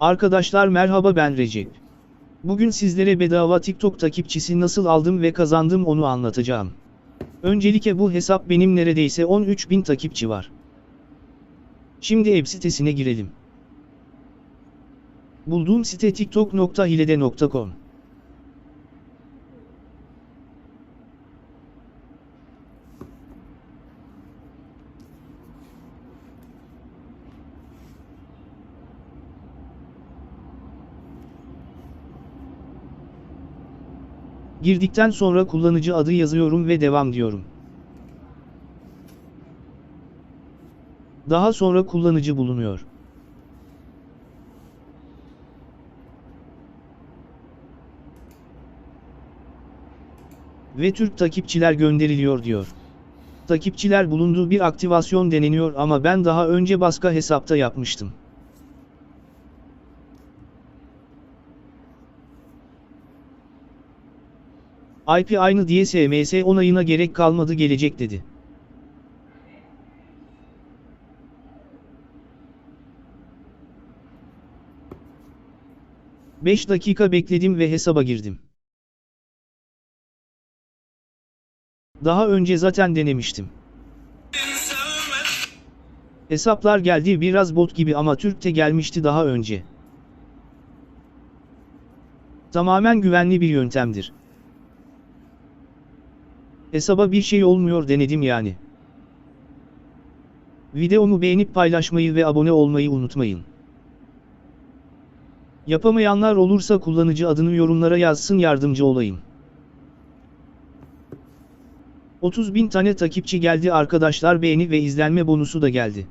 Arkadaşlar merhaba ben Recep. Bugün sizlere bedava TikTok takipçisi nasıl aldım ve kazandım onu anlatacağım. Öncelikle bu hesap benim neredeyse 13.000 takipçi var. Şimdi web sitesine girelim. Bulduğum site tiktok.hilede.com Girdikten sonra kullanıcı adı yazıyorum ve devam diyorum. Daha sonra kullanıcı bulunuyor. Ve Türk takipçiler gönderiliyor diyor. Takipçiler bulunduğu bir aktivasyon deneniyor ama ben daha önce başka hesapta yapmıştım. IP aynı diye SMS onayına gerek kalmadı gelecek dedi. Beş dakika bekledim ve hesaba girdim. Daha önce zaten denemiştim. Hesaplar geldi biraz bot gibi ama Türk'te gelmişti daha önce. Tamamen güvenli bir yöntemdir. Hesaba bir şey olmuyor denedim yani. Videomu beğenip paylaşmayı ve abone olmayı unutmayın. Yapamayanlar olursa kullanıcı adını yorumlara yazsın yardımcı olayım. 30 bin tane takipçi geldi arkadaşlar beğeni ve izlenme bonusu da geldi.